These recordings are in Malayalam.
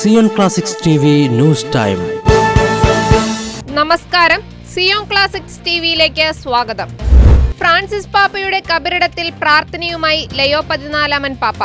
Zion classics T news time. നമസ്കാരം. സിയോൺ ക്ലാസിക്സ് ടിവിയിലേക്ക് സ്വാഗതം. ഫ്രാൻസിസ് പാപ്പയുടെ കബറിടത്തിൽ പ്രാർത്ഥനയുമായി ലയോ പതിനാലാമൻ പാപ്പ.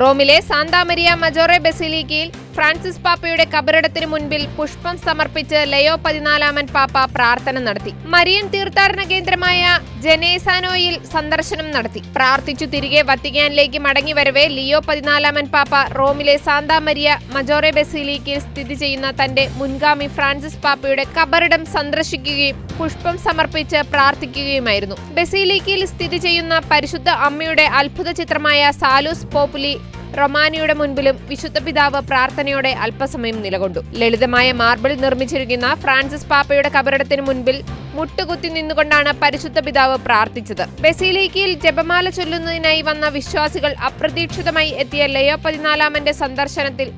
റോമിലെ സാന്താമരിയ മജോറെ ബസിലിക്കയിൽ ഫ്രാൻസിസ് പാപ്പയുടെ കബറിടത്തിന് മുൻപിൽ പുഷ്പം സമർപ്പിച്ച് ലയോ പതിനാലാമൻ പാപ്പ പ്രാർത്ഥന നടത്തി. മരിയൻ തീർത്ഥാടന കേന്ദ്രമായ ജനേസാനോയിൽ സന്ദർശനം നടത്തി. പ്രാർത്ഥിച്ചു തിരികെ വത്തിക്കാനിലേക്ക് മടങ്ങി വരവെ ലിയോ പതിനാലാമൻ പാപ്പ റോമിലെ സാന്താ മരിയ മജോറെ ബസിലിക്കയിൽ സ്ഥിതി ചെയ്യുന്ന തന്റെ മുൻഗാമി ഫ്രാൻസിസ് പാപ്പയുടെ കബറിടം സന്ദർശിക്കുകയും പുഷ്പം സമർപ്പിച്ച് പ്രാർത്ഥിക്കുകയുമായിരുന്നു. ബസിലിക്കയിൽ സ്ഥിതി ചെയ്യുന്ന പരിശുദ്ധ അമ്മയുടെ അത്ഭുത ചിത്രമായ സാലൂസ് പോപ്പുലി റൊമാനിയുടെ മുൻപിലും വിശുദ്ധ പിതാവ് പ്രാർത്ഥനയോടെ അല്പസമയം നിലകൊണ്ടു. ലളിതമായ മാർബിൾ നിർമ്മിച്ചിരിക്കുന്ന ഫ്രാൻസിസ് പാപ്പയുടെ കബറിടത്തിന് മുൻപിൽ മുട്ടുകുത്തി നിന്നുകൊണ്ടാണ് പരിശുദ്ധ പിതാവ് പ്രാർത്ഥിച്ചത്. ബസീലിക്കയിൽ ജപമാല ചൊല്ലുന്നതിനായി വന്ന വിശ്വാസികൾ അപ്രതീക്ഷിതമായി എത്തിയ ലയോ പതിനാലാമന്റെ സന്ദർശനത്തിൽ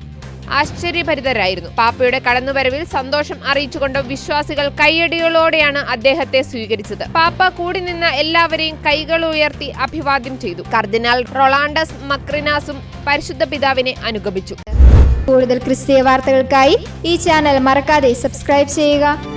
ആശ്ചര്യഭരിതരായിരുന്നു. പാപ്പയുടെ കടന്നുവരവിൽ സന്തോഷം അറിയിച്ചുകൊണ്ട് വിശ്വാസികൾ കൈയടികളോടെയാണ് അദ്ദേഹത്തെ സ്വീകരിച്ചത്. പാപ്പ കൂടി നിന്ന എല്ലാവരെയും കൈകൾ ഉയർത്തി അഭിവാദ്യം ചെയ്തു. കർദിനാൾ റൊളാണ്ടസ് മക്രിനാസും പരിശുദ്ധ പിതാവിനെ അനുഗമിച്ചു. കൂടുതൽ ക്രിസ്തീയ വാർത്തകൾക്കായി ഈ ചാനൽ മറക്കാതെ സബ്സ്ക്രൈബ് ചെയ്യുക.